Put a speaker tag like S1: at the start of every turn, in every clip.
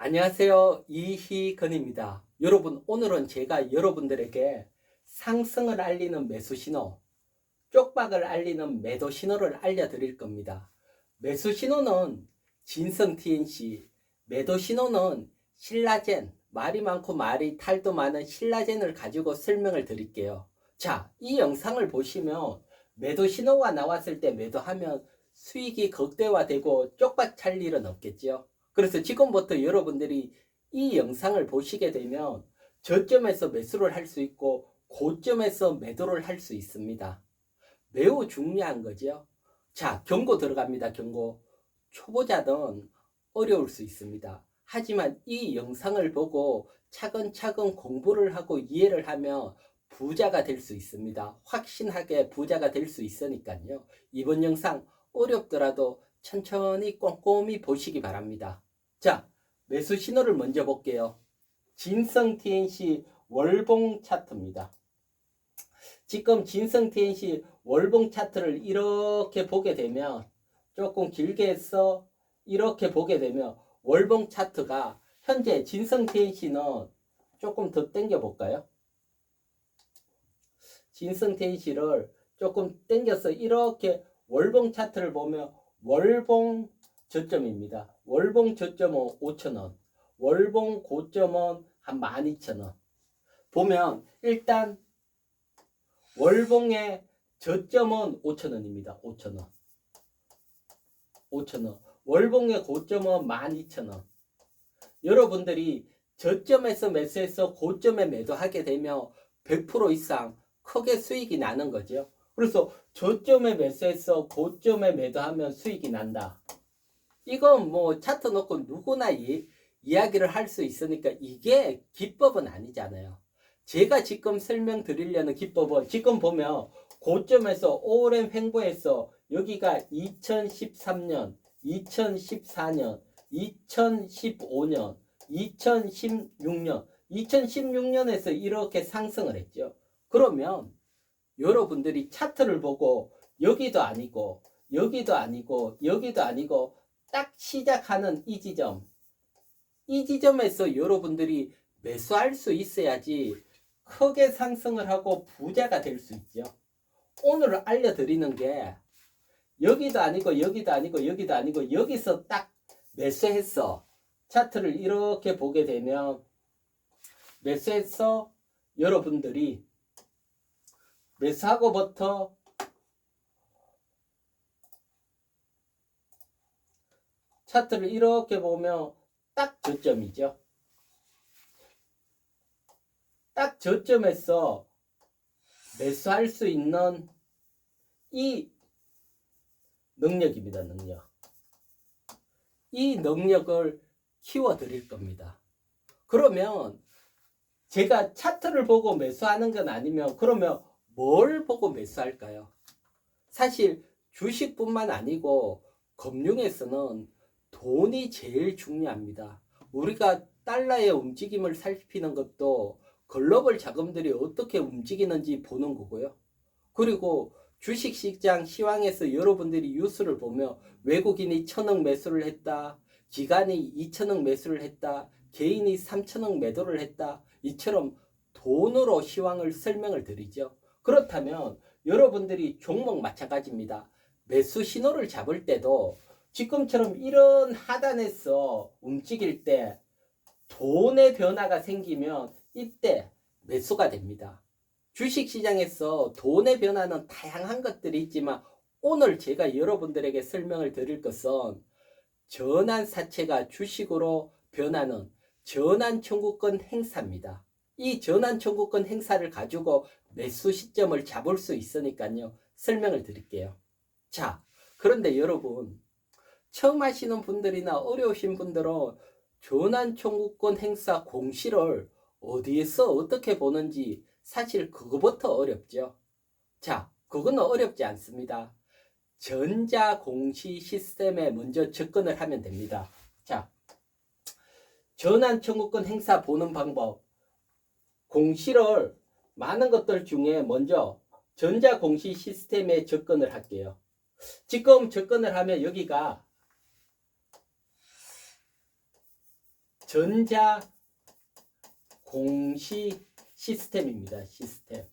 S1: 안녕하세요. 이희건입니다. 여러분, 오늘은 제가 여러분들에게 상승을 알리는 매수 신호, 쪽박을 알리는 매도 신호를 알려드릴 겁니다. 매수 신호는 진성 TNC, 매도 신호는 신라젠, 말이 많고 말이 탈도 많은 신라젠을 가지고 설명을 드릴게요. 자, 이 영상을 보시면 매도 신호가 나왔을 때 매도하면 수익이 극대화되고 쪽박 찰 일은 없겠죠. 그래서 지금부터 여러분들이 이 영상을 보시게 되면 저점에서 매수를 할 수 있고 고점에서 매도를 할 수 있습니다. 매우 중요한 거죠. 자, 경고 들어갑니다. 경고. 초보자든 어려울 수 있습니다. 하지만 이 영상을 보고 차근차근 공부를 하고 이해를 하면 부자가 될 수 있습니다. 확신하게 부자가 될 수 있으니까요. 이번 영상 어렵더라도 천천히 꼼꼼히 보시기 바랍니다. 자, 매수 신호를 먼저 볼게요. 진성 TNC 월봉 차트입니다. 지금 진성 TNC 월봉 차트를 이렇게 보게 되면 조금 길게 해서 이렇게 보게 되면 월봉 차트가 현재 진성 TNC는 조금 더 당겨 볼까요? 진성 TNC를 조금 당겨서 이렇게 월봉 차트를 보면 월봉 저점입니다. 월봉 저점은 5천원, 월봉 고점은 한 12,000원. 보면 일단 월봉의 저점은 5천원입니다. 5천원. 5천원. 월봉의 고점은 12,000원. 여러분들이 저점에서 매수해서 고점에 매도하게 되면 100% 이상 크게 수익이 나는 거죠. 그래서 저점에 매수해서 고점에 매도하면 수익이 난다. 이건 뭐 차트 놓고 누구나 이, 이야기를 할 수 있으니까 이게 기법은 아니잖아요. 제가 지금 설명드리려는 기법은 지금 보면 고점에서 오랜 횡보해서 여기가 2013년, 2014년, 2015년, 2016년, 2016년에서 이렇게 상승을 했죠. 그러면 여러분들이 차트를 보고 여기도 아니고 여기도 아니고 여기도 아니고 딱 시작하는 이 지점 이 지점에서 여러분들이 매수할 수 있어야지 크게 상승을 하고 부자가 될 수 있죠. 오늘 알려드리는 게 여기도 아니고 여기도 아니고 여기도 아니고 여기서 딱 매수했어. 차트를 이렇게 보게 되면 매수해서 여러분들이 매수하고부터 차트를 이렇게 보면 딱 저점이죠. 딱 저점에서 매수할 수 있는 이 능력입니다. 능력. 이 능력을 키워 드릴 겁니다. 그러면 제가 차트를 보고 매수하는 건 아니면 그러면 뭘 보고 매수할까요? 사실 주식뿐만 아니고 금융에서는 돈이 제일 중요합니다. 우리가 달러의 움직임을 살피는 것도 글로벌 자금들이 어떻게 움직이는지 보는 거고요. 그리고 주식시장 시황에서 여러분들이 뉴스를 보며 외국인이 천억 매수를 했다. 기관이 이천억 매수를 했다. 개인이 삼천억 매도를 했다. 이처럼 돈으로 시황을 설명을 드리죠. 그렇다면 여러분들이 종목 마찬가지입니다. 매수 신호를 잡을 때도 지금처럼 이런 하단에서 움직일 때 돈의 변화가 생기면 이때 매수가 됩니다. 주식 시장에서 돈의 변화는 다양한 것들이 있지만 오늘 제가 여러분들에게 설명을 드릴 것은 전환 사채가 주식으로 변하는 전환 청구권 행사입니다. 이 전환 청구권 행사를 가지고 매수 시점을 잡을 수 있으니까요. 설명을 드릴게요. 자, 그런데 여러분 처음 하시는 분들이나 어려우신 분들은 전환 청구권 행사 공시를 어디에서 어떻게 보는지 사실 그거부터 어렵죠. 자, 그거는 어렵지 않습니다. 전자 공시 시스템에 먼저 접근을 하면 됩니다. 자, 전환 청구권 행사 보는 방법. 공시를 많은 것들 중에 먼저 전자 공시 시스템에 접근을 할게요. 지금 접근을 하면 여기가 전자 공시 시스템입니다. 시스템.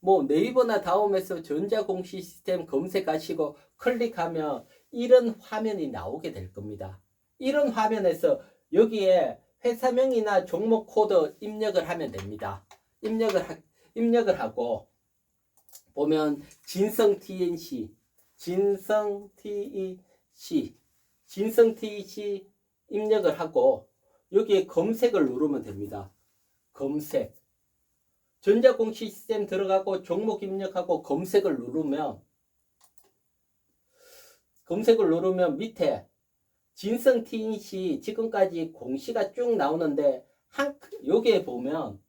S1: 뭐 네이버나 다음에서 전자공시 시스템 검색하시고 클릭하면 이런 화면이 나오게 될 겁니다. 이런 화면에서 여기에 회사명이나 종목 코드 입력을 하면 됩니다. 입력을 하, 입력을 하고 보면 진성 TNC, 진성 TEC, 진성 TEC 입력을 하고 여기에 검색을 누르면 됩니다. 검색. 전자공시 시스템 들어가고 종목 입력하고 검색을 누르면 검색을 누르면 밑에 진성 TNC 지금까지 공시가 쭉 나오는데 한 여기에 보면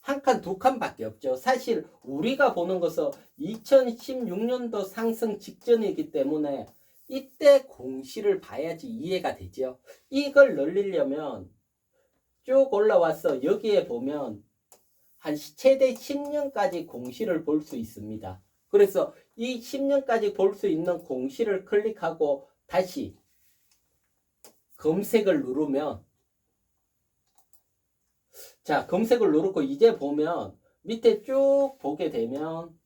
S1: 한 칸, 두 칸밖에 없죠. 사실 우리가 보는 것은 2016년도 상승 직전이기 때문에 이때 공시를 봐야지 이해가 되죠. 이걸 늘리려면 쭉 올라와서 여기에 보면 한 최대 10년까지 공시를 볼 수 있습니다. 그래서 이 10년까지 볼 수 있는 공시를 클릭하고 다시 검색을 누르면 자 검색을 누르고 이제 보면 밑에 쭉 보게 되면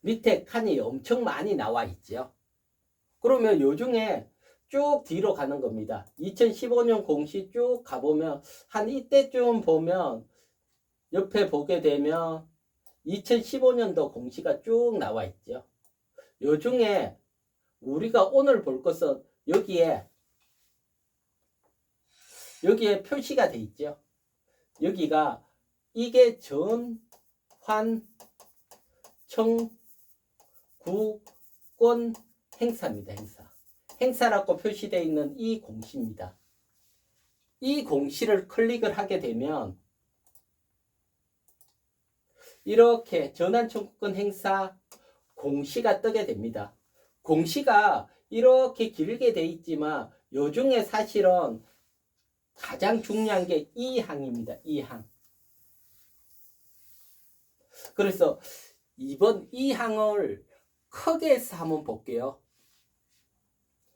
S1: 밑에 칸이 엄청 많이 나와 있죠. 그러면 요 중에 쭉 뒤로 가는 겁니다. 2015년 공시 쭉 가보면 한 이때쯤 보면 옆에 보게 되면 2015년도 공시가 쭉 나와 있죠. 요 중에 우리가 오늘 볼 것은 여기에 여기에 표시가 돼 있죠. 여기가 이게 전환 청구권 행사입니다. 행사. 행사라고 표시되어 있는 이 공시입니다. 이 공시를 클릭을 하게 되면 이렇게 전환 청구권 행사 공시가 뜨게 됩니다. 공시가 이렇게 길게 돼 있지만 요 중에 사실은 가장 중요한 게 이 항입니다. 이 항. 그래서 이번 이 항을 크게 해서 한번 볼게요.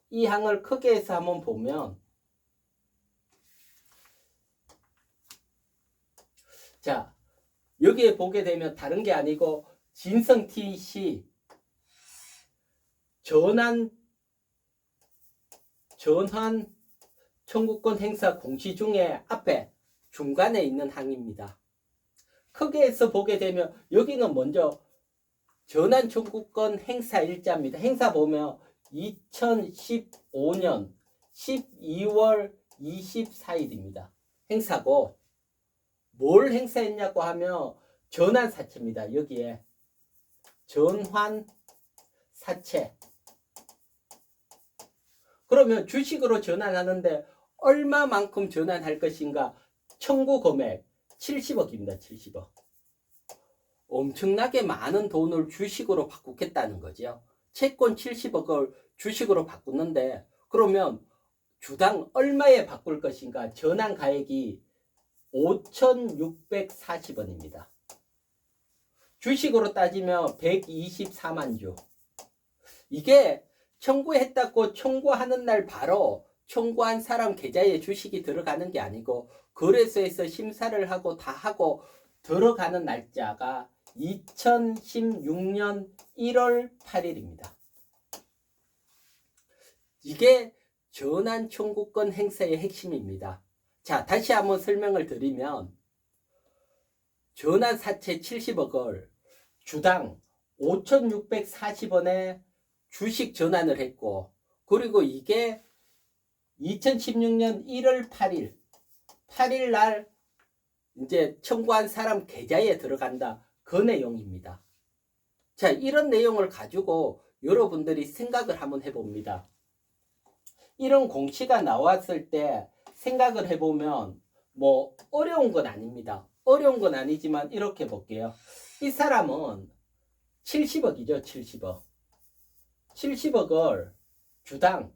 S1: 이 항을 크게 해서 한번 보면 자 여기에 보게 되면 다른 게 아니고 진성 TC 전환 전환 청구권 행사 공시 중에 앞에 중간에 있는 항입니다. 크게 해서 보게 되면 여기는 먼저 전환 청구권 행사 일자입니다. 행사 보면 2015년 12월 24일입니다. 행사고 뭘 행사했냐고 하면 전환 사채입니다. 여기에 전환 사채 그러면 주식으로 전환하는데 얼마만큼 전환할 것인가? 청구 금액 70억입니다. 70억. 엄청나게 많은 돈을 주식으로 바꾸겠다는 거죠. 채권 70억을 주식으로 바꾸는데 그러면 주당 얼마에 바꿀 것인가? 전환 가액이 5,640원입니다. 주식으로 따지면 124만 주. 이게 청구했다고 청구하는 날 바로 청구한 사람 계좌에 주식이 들어가는 게 아니고 거래소에서 심사를 하고 다 하고 들어가는 날짜가 2016년 1월 8일입니다. 이게 전환 청구권 행사의 핵심입니다. 자, 다시 한번 설명을 드리면 전환 사채 70억을 주당 5,640원에 주식 전환을 했고 그리고 이게 2016년 1월 8일 8일 날 이제 청구한 사람 계좌에 들어간다. 그 내용입니다. 자, 이런 내용을 가지고 여러분들이 생각을 한번 해봅니다. 이런 공시가 나왔을 때 생각을 해보면 뭐 어려운 건 아닙니다. 어려운 건 아니지만 이렇게 볼게요. 이 사람은 70억이죠, 70억. 70억을 주당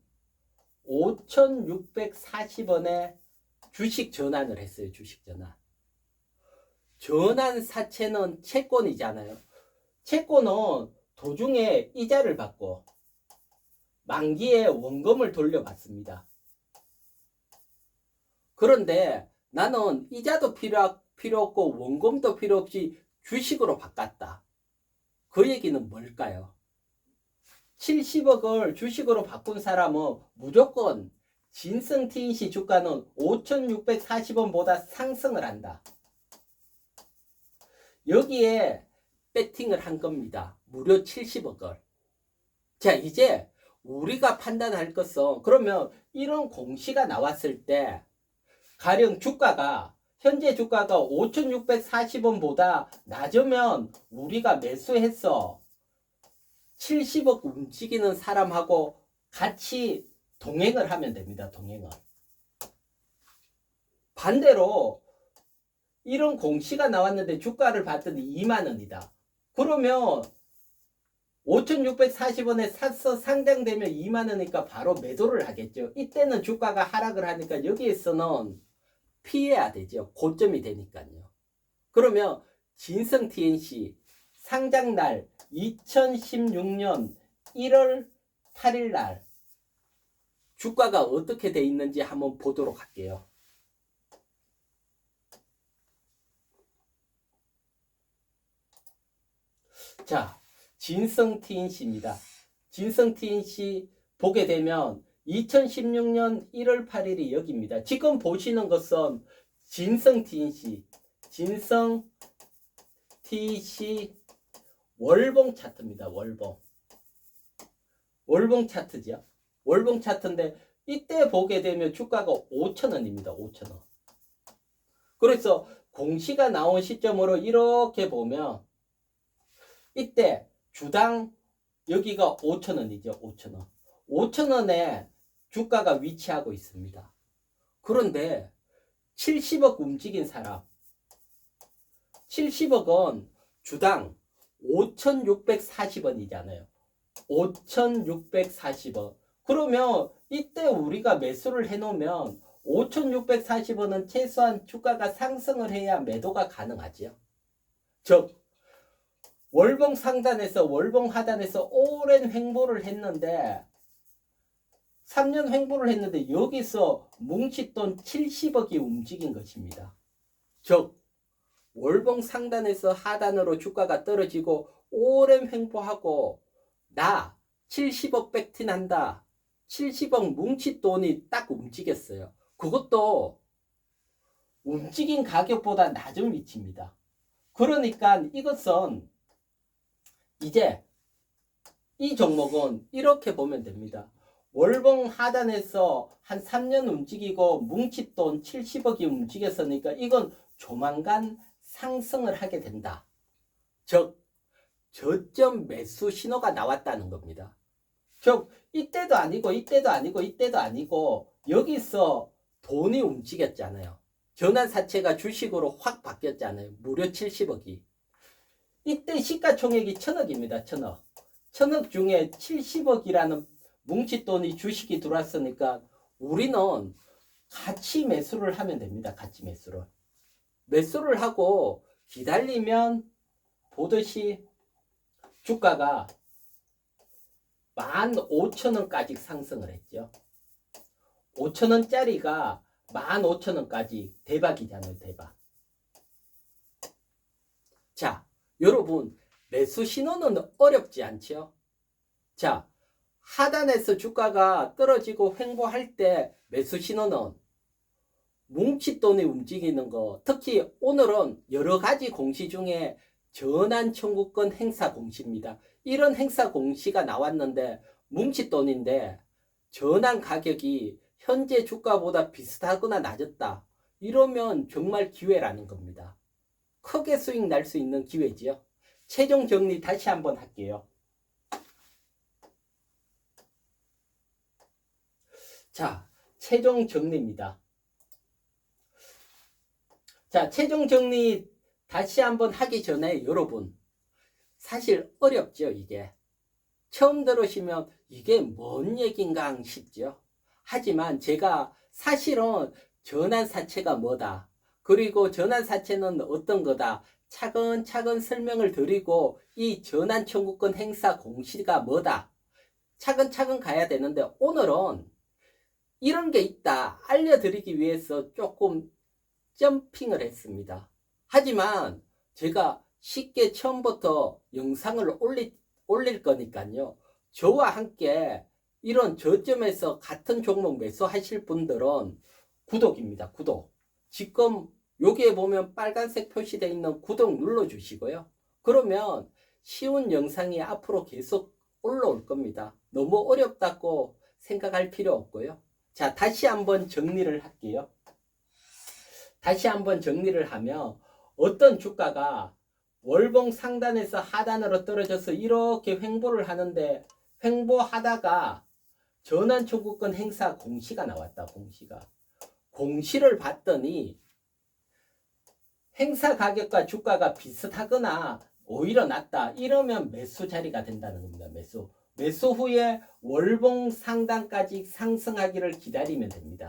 S1: 5,640원에 주식 전환을 했어요. 주식 전환. 전환 사채는 채권이잖아요. 채권은 도중에 이자를 받고 만기에 원금을 돌려받습니다. 그런데 나는 이자도 필요, 필요 없고 원금도 필요 없이 주식으로 바꿨다. 그 얘기는 뭘까요? 70억을 주식으로 바꾼 사람은 무조건 진성 TNC 주가는 5,640원보다 상승을 한다. 여기에 배팅을 한 겁니다. 무려 70억을. 자, 이제 우리가 판단할 것은 그러면 이런 공시가 나왔을 때 가령 주가가 현재 주가가 5,640원보다 낮으면 우리가 매수해서 70억 움직이는 사람하고 같이 동행을 하면 됩니다. 동행을. 반대로 이런 공시가 나왔는데 주가를 봤더니 2만 원이다. 그러면 5,640원에 사서 상장되면 2만 원이니까 바로 매도를 하겠죠. 이때는 주가가 하락을 하니까 여기에서는 피해야 되죠. 고점이 되니까요. 그러면 진성 TNC 상장날 2016년 1월 8일 날 주가가 어떻게 돼 있는지 한번 보도록 할게요. 자, 진성 TNC입니다. 진성 TNC 보게 되면 2016년 1월 8일이 여기입니다. 지금 보시는 것은 진성 TNC, 진성 TC 월봉 차트입니다. 월봉. 월봉 차트죠. 월봉 차트인데 이때 보게 되면 주가가 5천원입니다. 5천원. 그래서 공시가 나온 시점으로 이렇게 보면 이때 주당 여기가 5천원이죠. 5천원. 5천원에 주가가 위치하고 있습니다. 그런데 70억 움직인 사람 70억은 주당 5,640원이잖아요. 5,640원. 그러면 이때 우리가 매수를 해놓으면 5,640원은 최소한 주가가 상승을 해야 매도가 가능하지요. 즉 월봉 상단에서 월봉 하단에서 오랜 횡보를 했는데 3년 횡보를 했는데 여기서 뭉칫돈 70억이 움직인 것입니다. 즉 월봉 상단에서 하단으로 주가가 떨어지고 오랜 횡보하고 나 70억 백틴한다. 70억 뭉칫돈이 딱 움직였어요. 그것도 움직인 가격보다 낮은 위치입니다. 그러니까 이것은 이제 이 종목은 이렇게 보면 됩니다. 월봉 하단에서 한 3년 움직이고 뭉칫돈 70억이 움직였으니까 이건 조만간 상승을 하게 된다. 즉, 저점 매수 신호가 나왔다는 겁니다. 즉, 이때도 아니고, 이때도 아니고, 이때도 아니고, 여기서 돈이 움직였잖아요. 전환사채가 주식으로 확 바뀌었잖아요. 무려 70억이. 이때 시가총액이 천억입니다. 천억. 천억 중에 70억이라는 뭉칫돈이 주식이 들어왔으니까 우리는 같이 매수를 하면 됩니다. 같이 매수를. 매수를 하고 기다리면 보듯이 주가가 15,000원까지 상승을 했죠. 5,000원짜리가 15,000원까지 대박이잖아요, 대박. 자, 여러분, 매수 신호는 어렵지 않죠? 자, 하단에서 주가가 떨어지고 횡보할 때 매수 신호는 뭉칫돈이 움직이는 거, 특히 오늘은 여러 가지 공시 중에 전환 청구권 행사 공시입니다. 이런 행사 공시가 나왔는데 뭉칫돈인데 전환 가격이 현재 주가보다 비슷하거나 낮았다. 이러면 정말 기회라는 겁니다. 크게 수익 날 수 있는 기회지요. 최종 정리 다시 한번 할게요. 자, 최종 정리입니다. 자, 최종 정리 다시 한번 하기 전에 여러분, 사실 어렵죠, 이게. 처음 들으시면 이게 뭔 얘긴가 싶죠. 하지만 제가 사실은 전환사채가 뭐다. 그리고 전환 사채는 어떤 거다. 차근차근 설명을 드리고 이 전환 청구권 행사 공시가 뭐다. 차근차근 가야 되는데 오늘은 이런 게 있다 알려드리기 위해서 조금 점핑을 했습니다. 하지만 제가 쉽게 처음부터 영상을 올리, 올릴 거니까요. 저와 함께 이런 저점에서 같은 종목 매수하실 분들은 구독입니다. 구독. 지금 여기에 보면 빨간색 표시되어 있는 구독 눌러주시고요. 그러면 쉬운 영상이 앞으로 계속 올라올 겁니다. 너무 어렵다고 생각할 필요 없고요. 자, 다시 한번 정리를 할게요. 다시 한번 정리를 하면 어떤 주가가 월봉 상단에서 하단으로 떨어져서 이렇게 횡보를 하는데 횡보하다가 전환 초구권 행사 공시가 나왔다. 공시가. 공시를 봤더니 행사 가격과 주가가 비슷하거나 오히려 낮다. 이러면 매수 자리가 된다는 겁니다. 매수. 매수 후에 월봉 상단까지 상승하기를 기다리면 됩니다.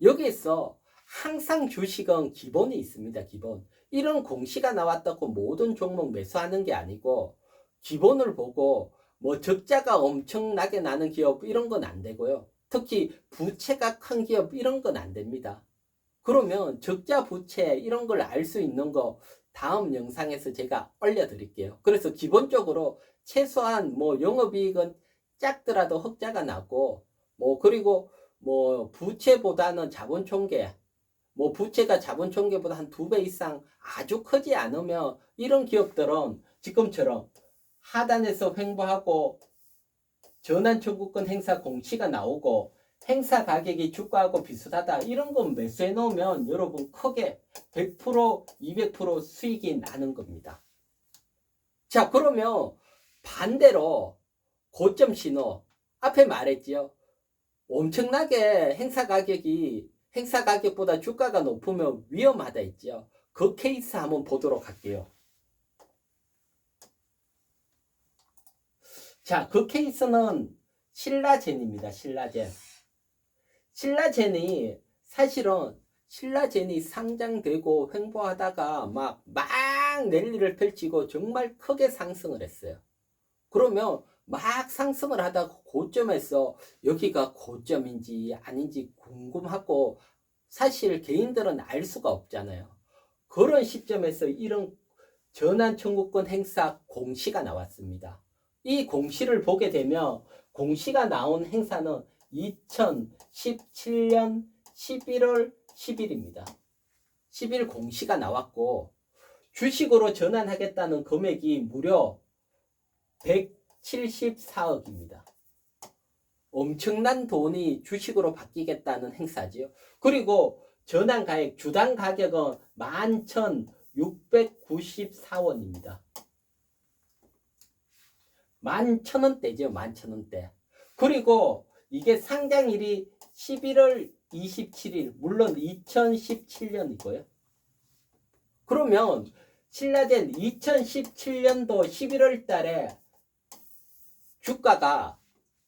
S1: 여기에서 항상 주식은 기본이 있습니다. 기본. 이런 공시가 나왔다고 모든 종목 매수하는 게 아니고 기본을 보고 뭐 적자가 엄청나게 나는 기업 이런 건 안 되고요. 특히 부채가 큰 기업 이런 건 안 됩니다. 그러면 적자 부채 이런 걸 알 수 있는 거 다음 영상에서 제가 올려드릴게요. 그래서 기본적으로 최소한 뭐 영업이익은 작더라도 흑자가 나고 뭐 그리고 뭐 부채보다는 자본총계 뭐 부채가 자본총계보다 한 두 배 이상 아주 크지 않으면 이런 기업들은 지금처럼 하단에서 횡보하고 전환 청구권 행사 공시가 나오고 행사 가격이 주가하고 비슷하다 이런 건 매수해 놓으면 여러분 크게 100% 200% 수익이 나는 겁니다. 자 그러면 반대로 고점 신호 앞에 말했지요. 엄청나게 행사 가격이 행사 가격보다 주가가 높으면 위험하다 했죠. 그 케이스 한번 보도록 할게요. 자, 그 케이스는 신라젠입니다. 신라젠. 신라젠이 사실은 신라젠이 상장되고 횡보하다가 막, 막 랠리를 펼치고 정말 크게 상승을 했어요. 그러면 막 상승을 하다가 고점에서 여기가 고점인지 아닌지 궁금하고 사실 개인들은 알 수가 없잖아요. 그런 시점에서 이런 전환 청구권 행사 공시가 나왔습니다. 이 공시를 보게 되면 공시가 나온 행사는 2017년 11월 10일입니다. 10일 공시가 나왔고 주식으로 전환하겠다는 금액이 무려 174억입니다. 엄청난 돈이 주식으로 바뀌겠다는 행사지요. 그리고 전환 가액 주당 가격은 11,694원입니다. 11,000원대죠. 11,000원대. 그리고 이게 상장일이 11월 27일 물론 2017년이고요. 그러면 신라젠 2017년도 11월 달에 주가가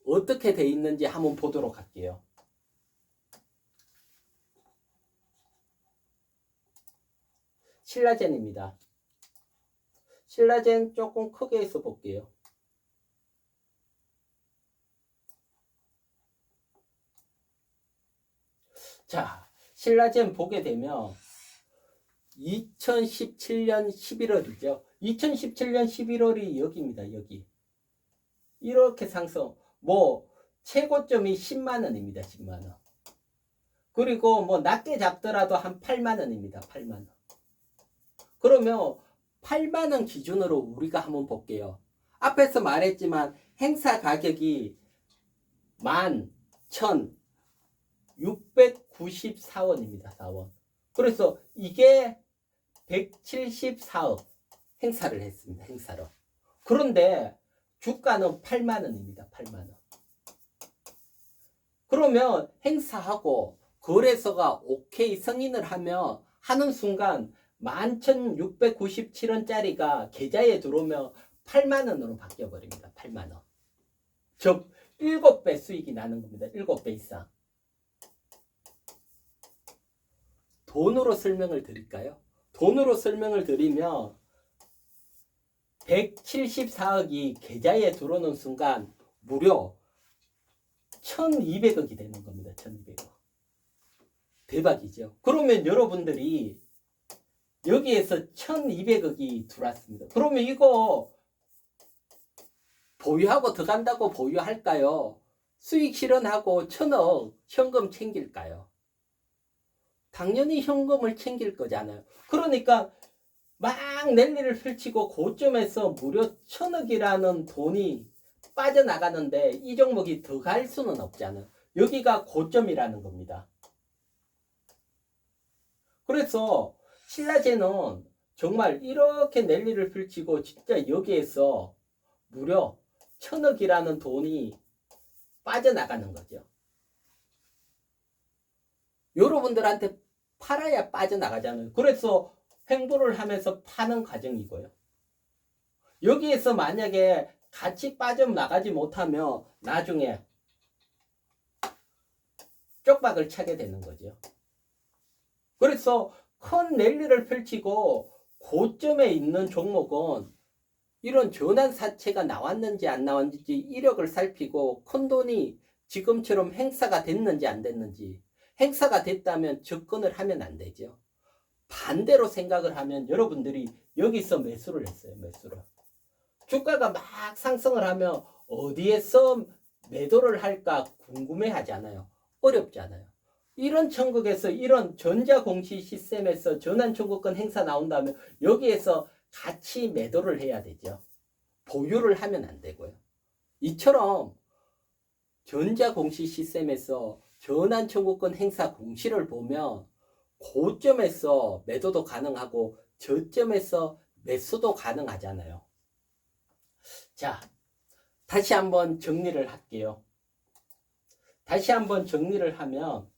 S1: 어떻게 돼 있는지 한번 보도록 할게요. 신라젠입니다. 신라젠 조금 크게 해서 볼게요. 자, 신라젠 보게 되면 2017년 11월이죠. 2017년 11월이 여기입니다. 여기. 이렇게 상승. 뭐 최고점이 10만 원입니다. 10만 원. 그리고 뭐 낮게 잡더라도 한 8만 원입니다. 8만 원. 그러면 8만 원 기준으로 우리가 한번 볼게요. 앞에서 말했지만 행사 가격이 11,694원입니다. 4원. 그래서 이게 174억 행사를 했습니다. 행사로. 그런데 주가는 8만 원입니다. 8만 원. 그러면 행사하고 거래소가 오케이 승인을 하면 하는 순간 11,697원짜리가 계좌에 들어오면 8만 원으로 바뀌어 버립니다. 8만 원. 즉 7배 수익이 나는 겁니다. 7배 이상. 돈으로 설명을 드릴까요? 돈으로 설명을 드리면 174억이 계좌에 들어오는 순간 무려 1200억이 되는 겁니다. 1200억. 대박이죠. 그러면 여러분들이 여기에서 1200억이 들어왔습니다. 그러면 이거 보유하고 들어간다고 보유할까요? 수익 실현하고 천억 현금 챙길까요? 당연히 현금을 챙길 거잖아요. 그러니까 막 랠리를 펼치고 고점에서 무려 천억이라는 돈이 빠져나가는데 이 종목이 더 갈 수는 없잖아요. 여기가 고점이라는 겁니다. 그래서 신라제는 정말 이렇게 랠리를 펼치고 진짜 여기에서 무려 천억이라는 돈이 빠져나가는 거죠. 여러분들한테 팔아야 빠져나가잖아요. 그래서 횡보를 하면서 파는 과정이고요. 여기에서 만약에 같이 빠져나가지 못하면 나중에 쪽박을 차게 되는 거죠. 그래서 큰 랠리를 펼치고 고점에 있는 종목은 이런 전환 사채가 나왔는지 안 나왔는지 이력을 살피고 큰 돈이 지금처럼 행사가 됐는지 안 됐는지 행사가 됐다면 접근을 하면 안 되죠. 반대로 생각을 하면 여러분들이 여기서 매수를 했어요. 매수를. 주가가 막 상승을 하면 어디에서 매도를 할까 궁금해 하잖아요. 어렵잖아요. 이런 천국에서 이런 전자공시 시스템에서 전환청구권 행사 나온다면 여기에서 같이 매도를 해야 되죠. 보유를 하면 안 되고요. 이처럼 전자공시 시스템에서 전환 청구권 행사 공시를 보면 고점에서 매도도 가능하고 저점에서 매수도 가능하잖아요. 자, 다시 한번 정리를 할게요. 다시 한번 정리를 하면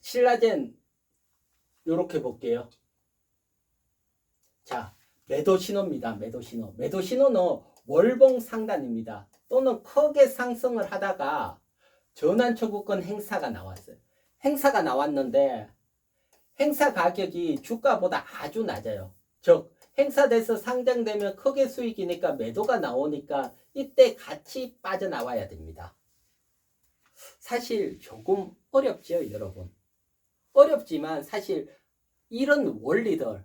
S1: 신라젠 요렇게 볼게요. 자, 매도 신호입니다. 매도 신호. 매도 신호는 월봉 상단입니다. 또는 크게 상승을 하다가 전환 청구권 행사가 나왔어요. 행사가 나왔는데 행사 가격이 주가보다 아주 낮아요. 즉 행사돼서 상장되면 크게 수익이니까 매도가 나오니까 이때 같이 빠져나와야 됩니다. 사실 조금 어렵죠, 여러분. 어렵지만 사실 이런 원리들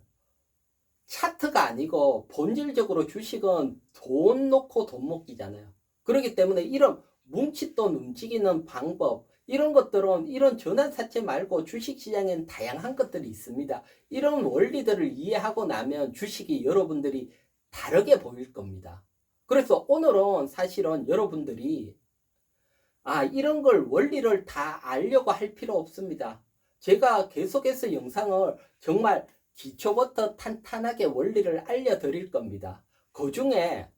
S1: 차트가 아니고 본질적으로 주식은 돈 놓고 돈 먹기잖아요. 그렇기 때문에 이런 뭉칫돈 움직이는 방법 이런 것들은 이런 전환사채 말고 주식시장엔 다양한 것들이 있습니다. 이런 원리들을 이해하고 나면 주식이 여러분들이 다르게 보일 겁니다. 그래서 오늘은 사실은 여러분들이 아 이런 걸 원리를 다 알려고 할 필요 없습니다. 제가 계속해서 영상을 정말 기초부터 탄탄하게 원리를 알려드릴 겁니다. 그 중에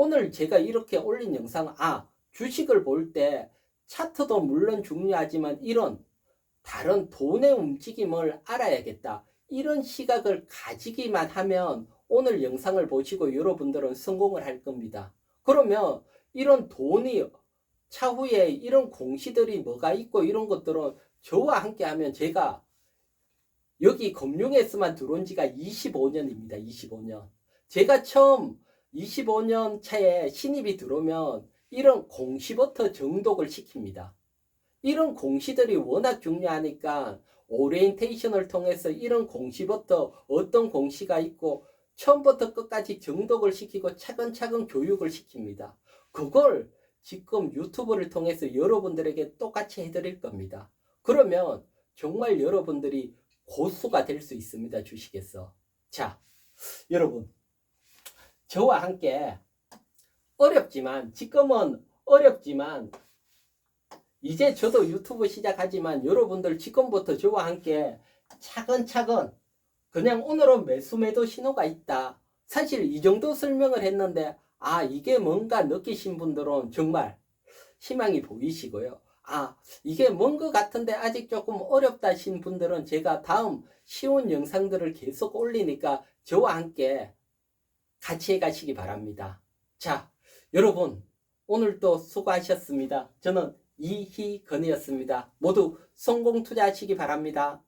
S1: 오늘 제가 이렇게 올린 영상은 아 주식을 볼 때 차트도 물론 중요하지만 이런 다른 돈의 움직임을 알아야겠다. 이런 시각을 가지기만 하면 오늘 영상을 보시고 여러분들은 성공을 할 겁니다. 그러면 이런 돈이 차후에 이런 공시들이 뭐가 있고 이런 것들은 저와 함께 하면 제가 여기 금융에서만 들어온 지가 25년입니다. 25년. 제가 처음 25년 차에 신입이 들어오면 이런 공시부터 정독을 시킵니다. 이런 공시들이 워낙 중요하니까 오리엔테이션을 통해서 이런 공시부터 어떤 공시가 있고 처음부터 끝까지 정독을 시키고 차근차근 교육을 시킵니다. 그걸 지금 유튜브를 통해서 여러분들에게 똑같이 해드릴 겁니다. 그러면 정말 여러분들이 고수가 될 수 있습니다. 주식에서. 자, 여러분. 저와 함께 어렵지만, 지금은 어렵지만, 이제 저도 유튜브 시작하지만 여러분들 지금부터 저와 함께 차근차근 그냥 오늘은 매수 매도 신호가 있다. 사실 이 정도 설명을 했는데, 아, 이게 뭔가 느끼신 분들은 정말 희망이 보이시고요. 아, 이게 뭔 것 같은데 아직 조금 어렵다 하신 분들은 제가 다음 쉬운 영상들을 계속 올리니까 저와 함께 같이 해 가시기 바랍니다. 자, 여러분, 오늘도 수고하셨습니다. 저는 이희건이었습니다. 모두 성공 투자하시기 바랍니다.